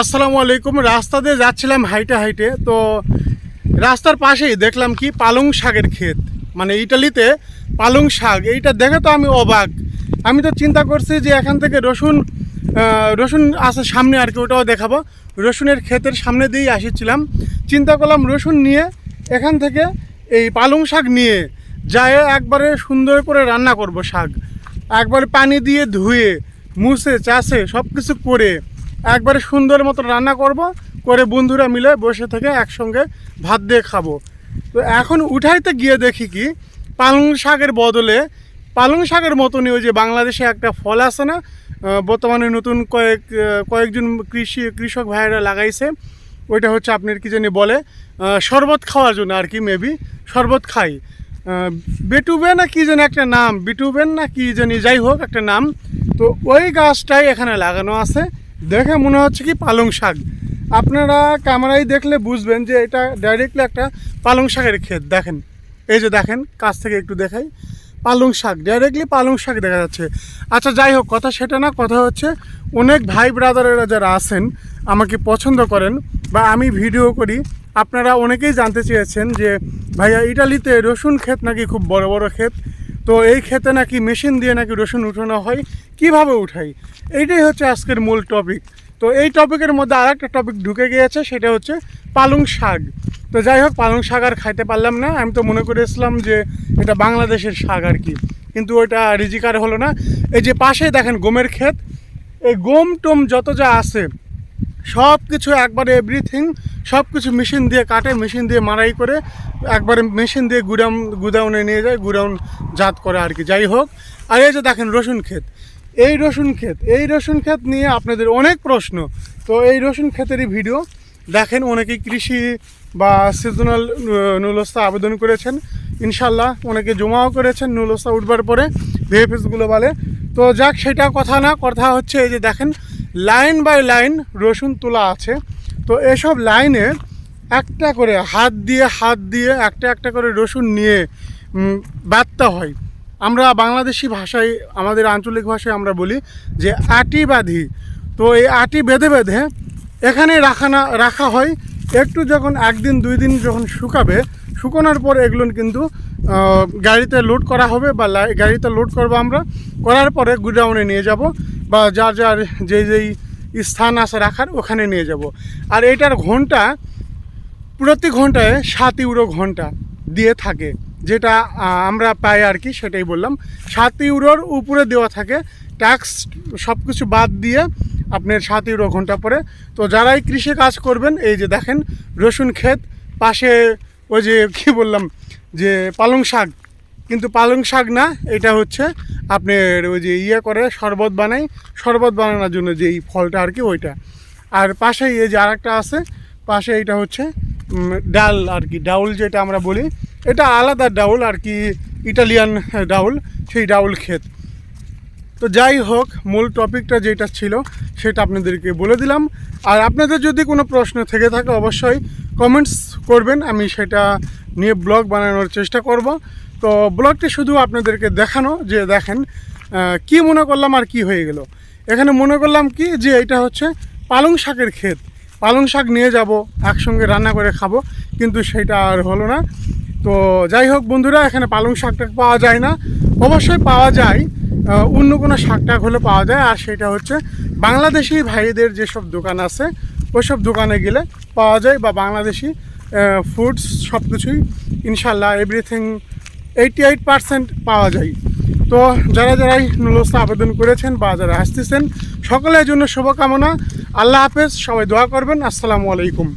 আসসালামু আলাইকুম। রাস্তা দিয়ে যাচ্ছিলাম হাইটে হাইটে, তো রাস্তার পাশেই দেখলাম কি পালং শাকের ক্ষেত মানে ইটালিতে পালং শাক। এইটা দেখে তো আমি অবাক। আমি তো চিন্তা করছি যে এখান থেকে রসুন রসুন আছে সামনে আর কি, ওটাও দেখাবো। রসুনের ক্ষেতের সামনে দিয়েই আসছিলাম। চিন্তা করলাম রসুন নিয়ে এখান থেকে এই পালং শাক নিয়ে যায় একবারে সুন্দর করে রান্না করব শাক। একবারে পানি দিয়ে ধুয়ে, মুছে চাষে সব কিছু করে একবারে সুন্দর মতো রান্না করব, করে বন্ধুরা মিলে বসে থেকে একসঙ্গে ভাত দিয়ে খাব। তো এখন উঠাইতে গিয়ে দেখি কি, পালং শাকের বদলে, পালং শাকের মতনই ওই যে বাংলাদেশে একটা ফল আছে না বর্তমানে নতুন কয়েক কয়েকজন কৃষি, কৃষক ভাইয়েরা লাগাইছে। ওইটা হচ্ছে আপনার কি জানি বলে শরবত খাওয়ার জন্য আর কি মেবি শরবত খাই। বেটুবে না কি জানি একটা নাম বিটুবেন না কি জানি, যাই হোক একটা নাম। তো ওই গাছটাই এখানে লাগানো আছে। দেখে মনে হচ্ছে কি পালং শাক। আপনারা ক্যামেরায় দেখলে বুঝবেন যে এটা ডাইরেক্টলি একটা পালং শাকের ক্ষেত। দেখেন, এই যে দেখেন, কাছ থেকে একটু দেখাই। পালং শাক ডাইরেক্টলি পালং শাক দেখা যাচ্ছে। আচ্ছা যাই হোক, কথা সেটা না, কথা হচ্ছে অনেক ভাই ব্রাদারেরা যারা আছেন, আমাকে পছন্দ করেন বা আমি ভিডিও করি, আপনারা অনেকেই জানতে চেয়েছেন যে, ভাইয়া, ইটালিতে রসুন ক্ষেত নাকি খুব বড় বড় ক্ষেত? তো এই ক্ষেতে নাকি মেশিন দিয়ে নাকি রসুন উঠানো হয়? কীভাবে উঠাই? এইটাই হচ্ছে আজকের মূল টপিক তো এই টপিকের মধ্যে আর একটা টপিক ঢুকে গিয়েছে, সেটা হচ্ছে পালং শাক। তো যাই হোক, পালং শাক আর খাইতে পারলাম না। আমি তো মনে করেছিলাম যে এটা বাংলাদেশের শাক আর কি। কিন্তু ওটা রিজিকার হলো না। এই যে পাশেই দেখেন গমের ক্ষেত। এই গম টম যত যা আছে সব কিছু একবারে এভরিথিং সব কিছু মেশিন দিয়ে কাটে মেশিন দিয়ে মারাই করে, একবারে মেশিন দিয়ে গুডাউন গুদাউনে নিয়ে যায় গুডাউন জাত করে আর কি। যাই হোক, আর এই যে দেখেন রসুন ক্ষেত। এই রসুন ক্ষেত, এই রসুন ক্ষেত নিয়ে আপনাদের অনেক প্রশ্ন। তো এই রসুন ক্ষেতেরই ভিডিও। দেখেন অনেকে কৃষি বা সিজনাল নুলস্তা আবেদন করেছেন। ইনশাল্লাহ অনেকে জমাও করেছেন নুলস্তা উঠবার পরে ভিএফএসগুলো বলে। তো যাক, সেটা কথা না, কথা হচ্ছে এই যে দেখেন, লাইন বাই লাইন রসুন তোলা আছে। তো এসব লাইনে একটা করে হাত দিয়ে হাত দিয়ে একটা একটা করে রসুন নিয়ে বাঁধতে হয়। আমরা বাংলাদেশি ভাষায়, আমাদের আঞ্চলিক ভাষায় আমরা বলি যে আটি বাঁধি তো এই আটি বেঁধে বেঁধে এখানে রাখা না, রাখা হয়। একটু যখন, একদিন, দুই দিন যখন শুকাবে, শুকানোর পর এগুলো কিন্তু গাড়িতে লোড করা হবে বা গাড়িতে লোড করব আমরা। করার পরে গুডাউনে নিয়ে যাব বা যার যার যেই যেই স্থান আছে রাখার, ওখানে নিয়ে যাব। আর এটার ঘণ্টা প্রতি ঘন্টায় সাত ইউরো ঘণ্টা দিয়ে থাকে। যেটা আমরা পাই আর কি, সেটাই বললাম। সাত ইউরোর উপরে দেওয়া থাকে। ট্যাক্স সব কিছু বাদ দিয়ে আপনার সাত ইউরো ঘণ্টা পরে। তো যারাই কৃষি কাজ করবেন, এই যে দেখেন, রসুন ক্ষেত, পাশে ওই যে কি বললাম, যে পালং শাক। কিন্তু পালং শাক না, এটা হচ্ছে আপনার ওই যে ইয়ে করে, শরবত বানাই শরবত বানানোর জন্য যে এই ফলটা আর কি, ওইটা। আর পাশেই এই যে আরেকটা আছে, পাশে এটা হচ্ছে ডাল আর কি, ডাউল যেটা আমরা বলি, এটা আলাদা ডাউল আর কি, ইটালিয়ান ডাউল, সেই ডাউল ক্ষেত। তো যাই হোক, মূল টপিকটা যেটা ছিল, সেটা আপনাদেরকে বলে দিলাম। আর আপনাদের যদি কোনো প্রশ্ন থেকে থাকে, অবশ্যই কমেন্টস করবেন, আমি সেটা নিয়ে ব্লগ বানানোর চেষ্টা করব। তো ব্লগটি শুধু আপনাদেরকে দেখানো, যে দেখেন কি মনে করলাম আর কি হয়ে গেল। এখানে মনে করলাম কি, যে এটা হচ্ছে পালং শাকের ক্ষেত। পালং শাক নিয়ে যাব, একসঙ্গে রান্না করে খাব, কিন্তু সেটা আর হলো না। তো যাই হোক বন্ধুরা, এখানে পালং শাকটা পাওয়া যায় না। অবশ্যই পাওয়া যায় অন্য কোনো শাক টাক হলে পাওয়া যায়। আর সেটা হচ্ছে বাংলাদেশি ভাইদের যেসব দোকান আছে, ওইসব দোকানে গেলে পাওয়া যায়, বা বাংলাদেশি ফুডস সব কিছুই ইনশাল্লাহ এভরিথিং এইটি এইট পাওয়া যায়। তো যারা যারাই নুলস্তা আবেদন করেছেন বা যারা আসতেছেন সকলের জন্য শুভকামনা। আল্লাহ হাফেজ, সবাই দোয়া করবেন। আসসালামু আলাইকুম।